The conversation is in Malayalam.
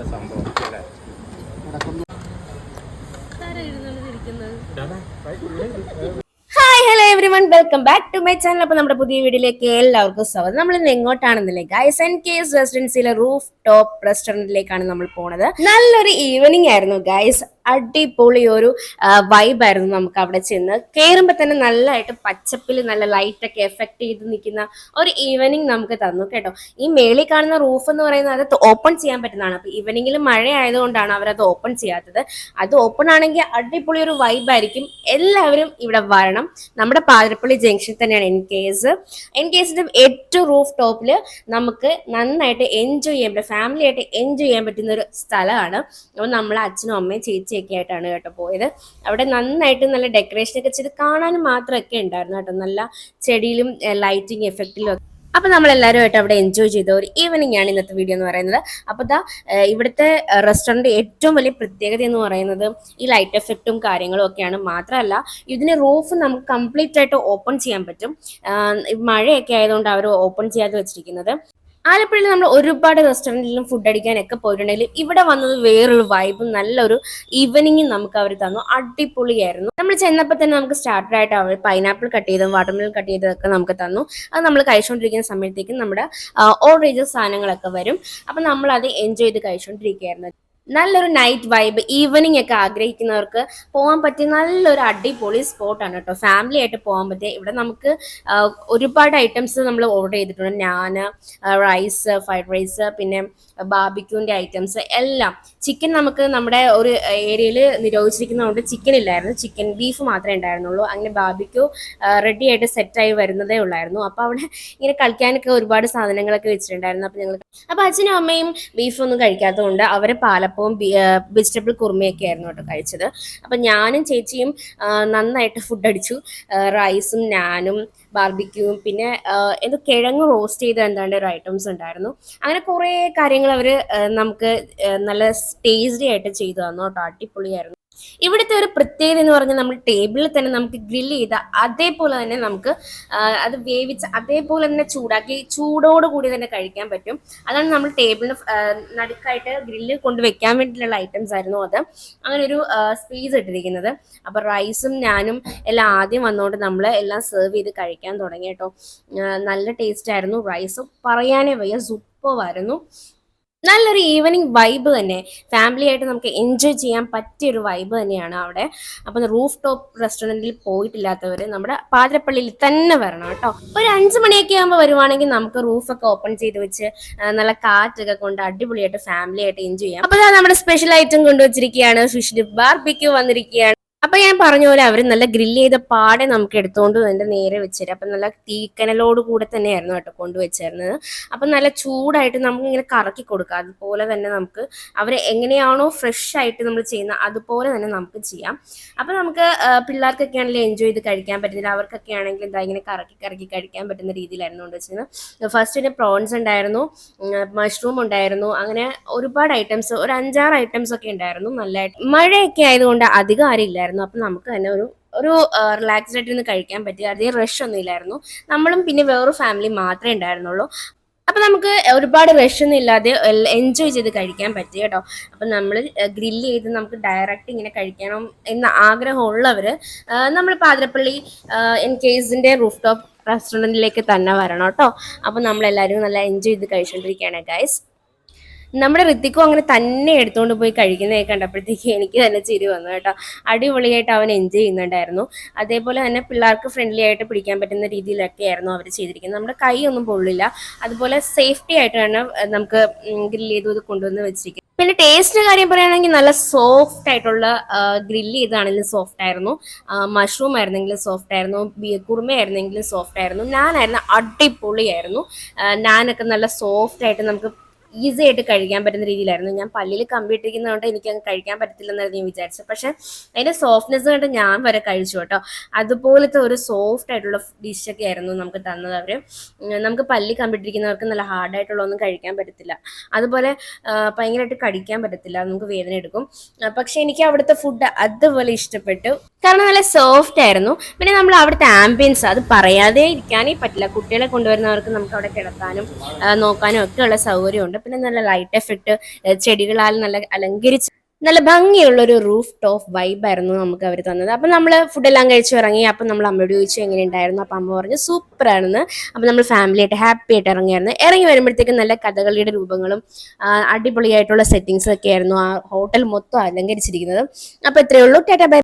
ഇതിന്റെ സംഭവം അല്ലേ? Hi hello everyone welcome back to my channel അപ്പൊ നമ്മുടെ പുതിയ വീഡിയോയിലേക്ക് എല്ലാവർക്കും സ്വാഗതം. നമ്മൾ ഇന്ന് എങ്ങോട്ടാണെന്നില്ലേ ഗൈസ് ആൻഡ് കേസ് റെസിഡൻസിയിലെ റൂഫ് ടോപ്പ് റെസ്റ്റോറന്റിലേക്കാണ് നമ്മൾ പോണത്. നല്ലൊരു ഈവനിങ് ആയിരുന്നു ഗൈസ് അടിപൊളി ഒരു വൈബ് ആയിരുന്നു നമുക്ക് അവിടെ ചെന്ന്. കയറുമ്പോൾ തന്നെ നല്ലതായിട്ട് പച്ചപ്പിൽ നല്ല ലൈറ്റൊക്കെ എഫക്ട് ചെയ്ത് നിൽക്കുന്ന ഒരു ഈവനിങ് നമുക്ക് തന്നു കേട്ടോ. ഈ മേളിൽ കാണുന്ന റൂഫ് എന്ന് പറയുന്നത് അത് ഓപ്പൺ ചെയ്യാൻ പറ്റുന്നതാണ്. അപ്പോൾ ഈവനിങ്ങിൽ മഴ ആയതുകൊണ്ടാണ് അവരത് ഓപ്പൺ ചെയ്യാത്തത്. അത് ഓപ്പൺ ആണെങ്കിൽ അടിപൊളി ഒരു വൈബ് ആയിരിക്കും. എല്ലാവരും ഇവിടെ വരണം. നമ്മുടെ പാതിരപ്പള്ളി ജംഗ്ഷൻ തന്നെയാണ് എൻ കേസ് എൻ കേസിന്റെ ഏറ്റവും റൂഫ് ടോപ്പിൽ നമുക്ക് നന്നായിട്ട് എൻജോയ് ചെയ്യാൻ പറ്റും. ഫാമിലിയായിട്ട് എൻജോയ് ചെയ്യാൻ പറ്റുന്ന ഒരു സ്ഥലമാണ്. അപ്പോൾ നമ്മളെ അച്ഛനും അമ്മയും ചേച്ചിയൊക്കെ ആയിട്ടാണ് കേട്ടോ പോയത്. അവിടെ നന്നായിട്ട് നല്ല ഡെക്കറേഷൻ ഒക്കെ ചെയ്ത് കാണാനും മാത്രമൊക്കെ ഉണ്ടായിരുന്നു കേട്ടോ. നല്ല ചെടിയിലും ലൈറ്റിംഗ് എഫക്റ്റിലും ഒക്കെ. അപ്പൊ നമ്മൾ എല്ലാവരുമായിട്ട് അവിടെ എൻജോയ് ചെയ്ത ഒരു ഈവനിങ് ആണ് ഇന്നത്തെ വീഡിയോ എന്ന് പറയുന്നത്. അപ്പൊ ഏഹ് ഇവിടുത്തെ റെസ്റ്റോറന്റ് ഏറ്റവും വലിയ പ്രത്യേകത എന്ന് പറയുന്നത് ഈ ലൈറ്റ് എഫക്റ്റും കാര്യങ്ങളും ഒക്കെയാണ്. മാത്രമല്ല ഇതിന് റൂഫ് നമുക്ക് കംപ്ലീറ്റ് ആയിട്ട് ഓപ്പൺ ചെയ്യാൻ പറ്റും. മഴയൊക്കെ ആയതുകൊണ്ട് അവർ ഓപ്പൺ ചെയ്യാതെ വെച്ചിരിക്കുന്നത്. ആലപ്പുഴയിൽ നമ്മൾ ഒരുപാട് റെസ്റ്റോറന്റിലും ഫുഡ് അടിക്കാനൊക്കെ പോയിട്ടുണ്ടെങ്കിലും ഇവിടെ വന്നത് വേറൊരു വൈബും നല്ലൊരു ഈവനിങ്ങും നമുക്ക് അവർ തന്നു. അടിപൊളിയായിരുന്നു. നമ്മൾ ചെന്നപ്പോൾ തന്നെ നമുക്ക് സ്റ്റാർട്ടർ ആയിട്ട് അവർ പൈനാപ്പിൾ കട്ട് ചെയ്തും വാട്ടർമെലൺ കട്ട് ചെയ്തതൊക്കെ നമുക്ക് തന്നു. അത് നമ്മൾ കഴിച്ചുകൊണ്ടിരിക്കുന്ന സമയത്തേക്കും നമ്മുടെ ചെയ്ത സാധനങ്ങളൊക്കെ വരും. അപ്പം നമ്മൾ അത് എൻജോയ് ചെയ്ത് കഴിച്ചുകൊണ്ടിരിക്കുകയായിരുന്നു നല്ലൊരു നൈറ്റ് വൈബ് ഈവനിങ് ഒക്കെ ആഗ്രഹിക്കുന്നവർക്ക് പോകാൻ പറ്റിയ നല്ലൊരു അടിപൊളി സ്പോട്ടാണ് കേട്ടോ ഫാമിലി ആയിട്ട് പോകാൻ പറ്റിയ ഇവിടെ നമുക്ക് ഒരുപാട് ഐറ്റംസ് നമ്മൾ ഓർഡർ ചെയ്തിട്ടുണ്ട്. നാന് റൈസ് ഫ്രൈഡ് റൈസ് പിന്നെ ബാബിക്യൂന്റെ ഐറ്റംസ് എല്ലാം. ചിക്കൻ നമുക്ക് നമ്മുടെ ഒരു ഏരിയയിൽ നിരോധിച്ചിരിക്കുന്നതുകൊണ്ട് ചിക്കൻ ഇല്ലായിരുന്നു. ചിക്കൻ ബീഫ് മാത്രമേ ഉണ്ടായിരുന്നുള്ളൂ. അങ്ങനെ ബാബിക്യൂ റെഡി ആയിട്ട് സെറ്റായി വരുന്നതേ ഉള്ളായിരുന്നു. അപ്പോൾ അവിടെ ഇങ്ങനെ കളിക്കാനൊക്കെ ഒരുപാട് സാധനങ്ങളൊക്കെ വെച്ചിട്ടുണ്ടായിരുന്നു. അപ്പോൾ ഞങ്ങൾ അപ്പോൾ അച്ഛനും അമ്മയും ബീഫൊന്നും കഴിക്കാത്തതുകൊണ്ട് അവരെ പാലപ്പവും വെജിറ്റബിൾ കുറുമയൊക്കെ ആയിരുന്നു കേട്ടോ കഴിച്ചത്. അപ്പം ഞാനും ചേച്ചിയും നന്നായിട്ട് ഫുഡ് അടിച്ചു. റൈസും നാനും ബാർബിക്യൂവും പിന്നെ എന്തോ കിഴങ്ങ് റോസ്റ്റ് ചെയ്ത എന്താണ്ട് ഒരു ഐറ്റംസ് ഉണ്ടായിരുന്നു. അങ്ങനെ കുറേ കാര്യങ്ങൾ അവർ നമുക്ക് നല്ല ടേസ്റ്റി ആയിട്ട് ചെയ്തു തന്നു കേട്ടോ. അടിപൊളിയായിരുന്നു. ഇവിടുത്തെ ഒരു പ്രത്യേകത എന്ന് പറഞ്ഞാൽ നമ്മൾ ടേബിളിൽ തന്നെ നമുക്ക് ഗ്രില്ല് ചെയ്ത അതേപോലെ തന്നെ നമുക്ക് അത് വേവിച്ച് അതേപോലെ തന്നെ ചൂടാക്കി ചൂടോട് കൂടി തന്നെ കഴിക്കാൻ പറ്റും. അതാണ് നമ്മൾ ടേബിളിന് നടുക്കായിട്ട് ഗ്രില്ല് കൊണ്ട് വെക്കാൻ വേണ്ടിയിട്ടുള്ള ഐറ്റംസ് ആയിരുന്നു അത്. അങ്ങനെ ഒരു സ്പേസ് ഇട്ടിരിക്കുന്നത്. അപ്പൊ റൈസും ഞാനും എല്ലാം ആദ്യം വന്നുകൊണ്ട് നമ്മൾ എല്ലാം സെർവ് ചെയ്ത് കഴിക്കാൻ തുടങ്ങി കേട്ടോ. നല്ല ടേസ്റ്റ് ആയിരുന്നു. റൈസ് പറയാനേ വയ്യ സൂപ്പറായിരുന്നു നല്ലൊരു ഈവനിങ് വൈബ് തന്നെ. ഫാമിലി ആയിട്ട് നമുക്ക് എൻജോയ് ചെയ്യാൻ പറ്റിയ ഒരു വൈബ് തന്നെയാണ് അവിടെ. അപ്പം റൂഫ് ടോപ്പ് റെസ്റ്റോറന്റിൽ പോയിട്ടില്ലാത്തവർ നമ്മുടെ പാതിരപ്പള്ളിയിൽ തന്നെ വരണം കേട്ടോ. ഒരു അഞ്ച് മണിയൊക്കെ ആകുമ്പോൾ വരുവാണെങ്കിൽ നമുക്ക് റൂഫൊക്കെ ഓപ്പൺ ചെയ്ത് വെച്ച് നല്ല കാറ്റൊക്കെ കൊണ്ട് അടിപൊളിയായിട്ട് ഫാമിലി ആയിട്ട് എൻജോയ് ചെയ്യാം. അപ്പോൾ നമ്മുടെ സ്പെഷ്യൽ ഐറ്റം കൊണ്ടുവച്ചിരിക്കുകയാണ്. ഫിഷ് ഡിപ്പ് ബാർബിക്യൂ വന്നിരിക്കുകയാണ്. അപ്പൊ ഞാൻ പറഞ്ഞ പോലെ അവർ നല്ല ഗ്രില്ല് ചെയ്ത പാടെ നമുക്ക് എടുത്തുകൊണ്ട് അതിന്റെ നേരെ വെച്ചുതരും അപ്പൊ നല്ല തീക്കനലോട് കൂടെ തന്നെയായിരുന്നു കേട്ടോ കൊണ്ടുവച്ചിരുന്നത് അപ്പൊ നല്ല ചൂടായിട്ട് നമുക്ക് ഇങ്ങനെ കറക്കി കൊടുക്കുക അതുപോലെ തന്നെ നമുക്ക് അവർ എങ്ങനെയാണോ ഫ്രഷ് ആയിട്ട് നമ്മൾ ചെയ്യുന്ന അതുപോലെ തന്നെ നമുക്ക് ചെയ്യാം. അപ്പൊ നമുക്ക് പിള്ളേർക്കൊക്കെ ആണെങ്കിലും എൻജോയ് ചെയ്ത് കഴിക്കാൻ പറ്റുന്നില്ല. അവർക്കൊക്കെ ആണെങ്കിൽ എന്താ ഇങ്ങനെ കറക്കി കറക്കി കഴിക്കാൻ പറ്റുന്ന രീതിയിലായിരുന്നു കൊണ്ട് വെച്ചിരുന്നത് ഫസ്റ്റ് പിന്നെ പ്രോൺസ് ഉണ്ടായിരുന്നു മഷ്റൂം ഉണ്ടായിരുന്നു. അങ്ങനെ ഒരുപാട് ഐറ്റംസ് ഒരു അഞ്ചാറ് ഐറ്റംസ് ഒക്കെ ഉണ്ടായിരുന്നു നല്ലതായിട്ട് മഴയൊക്കെ ആയതുകൊണ്ട് അധികം ആരും അപ്പം നമുക്ക് തന്നെ ഒരു ഒരു റിലാക്സ്ഡ് ആയിട്ട് ഇരുന്ന് കഴിക്കാൻ പറ്റി അധികം റഷ് ഒന്നും ഇല്ലായിരുന്നു. നമ്മളും പിന്നെ വേറൊരു ഫാമിലി മാത്രമേ ഉണ്ടായിരുന്നുള്ളൂ. അപ്പം നമുക്ക് ഒരുപാട് റഷൊന്നും ഇല്ലാതെ എൻജോയ് ചെയ്ത് കഴിക്കാൻ പറ്റി കേട്ടോ. അപ്പം നമ്മൾ ഗ്രില്ല് ചെയ്ത് നമുക്ക് ഡയറക്റ്റ് ഇങ്ങനെ കഴിക്കണം എന്ന ആഗ്രഹമുള്ളവർ നമ്മൾ പാതിരപ്പള്ളി എൻ കേസിന്റെ റൂഫ് ടോപ്പ് റെസ്റ്റോറന്റിലേക്ക് തന്നെ വരണം കേട്ടോ. അപ്പം നമ്മളെല്ലാവരും നല്ല എൻജോയ് ചെയ്ത് കഴിച്ചുകൊണ്ടിരിക്കുകയാണ് ഗൈസ് നമ്മുടെ ഋത്തിക്കും അങ്ങനെ തന്നെ എടുത്തുകൊണ്ട് പോയി കഴിക്കുന്നതൊക്കെ കണ്ടപ്പോഴത്തേക്ക് എനിക്ക് തന്നെ ചിരി വന്നു കേട്ടോ. അടിപൊളിയായിട്ട് അവൻ എൻജോയ് ചെയ്യുന്നുണ്ടായിരുന്നു. അതേപോലെ തന്നെ പിള്ളേർക്ക് ഫ്രണ്ട്ലി ആയിട്ട് പിടിക്കാൻ പറ്റുന്ന രീതിയിലൊക്കെ ആയിരുന്നു അവർ ചെയ്തിരിക്കുന്നത്. നമ്മുടെ കൈ ഒന്നും പൊള്ളില്ല. അതുപോലെ സേഫ്റ്റി ആയിട്ടാണ് നമുക്ക് ഗ്രില്ല് ചെയ്ത് കൊണ്ടുവന്ന് വെച്ചിരിക്കുന്നത് പിന്നെ ടേസ്റ്റിന്റെ കാര്യം പറയുകയാണെങ്കിൽ നല്ല സോഫ്റ്റ് ആയിട്ടുള്ള ഗ്രില്ല് ചെയ്താണെങ്കിലും സോഫ്റ്റ് ആയിരുന്നു. മഷ്റൂം ആയിരുന്നെങ്കിലും സോഫ്റ്റ് ആയിരുന്നു. കുറുമ ആയിരുന്നെങ്കിലും സോഫ്റ്റ് ആയിരുന്നു. നാനായിരുന്നു അടിപൊളിയായിരുന്നു. നാനൊക്കെ നല്ല സോഫ്റ്റ് ആയിട്ട് നമുക്ക് ഈസി ആയിട്ട് കഴിക്കാൻ പറ്റുന്ന രീതിയിലായിരുന്നു. ഞാൻ പല്ലിൽ കമ്പിയിട്ടിരിക്കുന്നതുകൊണ്ട് എനിക്ക് അങ്ങ് കഴിക്കാൻ പറ്റത്തില്ലെന്നായിരുന്നു ഞാൻ വിചാരിച്ചത്. പക്ഷെ അതിന്റെ സോഫ്റ്റ്നെസ് കണ്ട് ഞാൻ വരെ കഴിച്ചു കേട്ടോ. അതുപോലത്തെ ഒരു സോഫ്റ്റ് ആയിട്ടുള്ള ഡിഷൊക്കെ ആയിരുന്നു നമുക്ക് തന്നത് അവർ നമുക്ക് പല്ലി കമ്പിട്ടിരിക്കുന്നവർക്ക് നല്ല ഹാർഡായിട്ടുള്ള ഒന്നും കഴിക്കാൻ പറ്റത്തില്ല. അതുപോലെ ഭയങ്കരമായിട്ട് കടിക്കാൻ പറ്റത്തില്ല. നമുക്ക് വേദന എടുക്കും. പക്ഷേ എനിക്ക് അവിടുത്തെ ഫുഡ് അതുപോലെ ഇഷ്ടപ്പെട്ടു. കാരണം നല്ല സോഫ്റ്റ് ആയിരുന്നു. പിന്നെ നമ്മൾ അവിടുത്തെ ആംബിയൻസ് അത് പറയാതെ ഇരിക്കാനേ പറ്റില്ല. കുട്ടികളെ കൊണ്ടുവരുന്നവർക്ക് നമുക്ക് അവിടെ കിടത്താനും നോക്കാനും ഒക്കെ ഉള്ള സൗകര്യമുണ്ട്. പിന്നെ നല്ല ലൈറ്റ് എഫക്റ്റ് ചെടികളാൽ നല്ല അലങ്കരിച്ച് നല്ല ഭംഗിയുള്ള ഒരു റൂഫ് ടോപ്പ് വൈബ് ആയിരുന്നു നമുക്ക് അവർ തന്നത്. അപ്പം നമ്മൾ ഫുഡെല്ലാം കഴിച്ചു ഇറങ്ങി അപ്പം നമ്മൾ അമ്മയോട് ചോദിച്ചു എങ്ങനെ ഉണ്ടായിരുന്നു അപ്പം അമ്മ പറഞ്ഞു സൂപ്പർ ആണെന്ന് അപ്പം നമ്മൾ ഫാമിലി ആയിട്ട് ഹാപ്പി ആയിട്ട് ഇറങ്ങിയായിരുന്നു. ഇറങ്ങി വരുമ്പോഴത്തേക്കും നല്ല കഥകളിയുടെ രൂപങ്ങളും അടിപൊളിയായിട്ടുള്ള സെറ്റിങ്സ് ഒക്കെ ആയിരുന്നു ആ ഹോട്ടൽ മൊത്തം അലങ്കരിച്ചിരിക്കുന്നത്. അപ്പോൾ ഇത്രയേ ഉള്ളൂ. ടാറ്റ ബൈ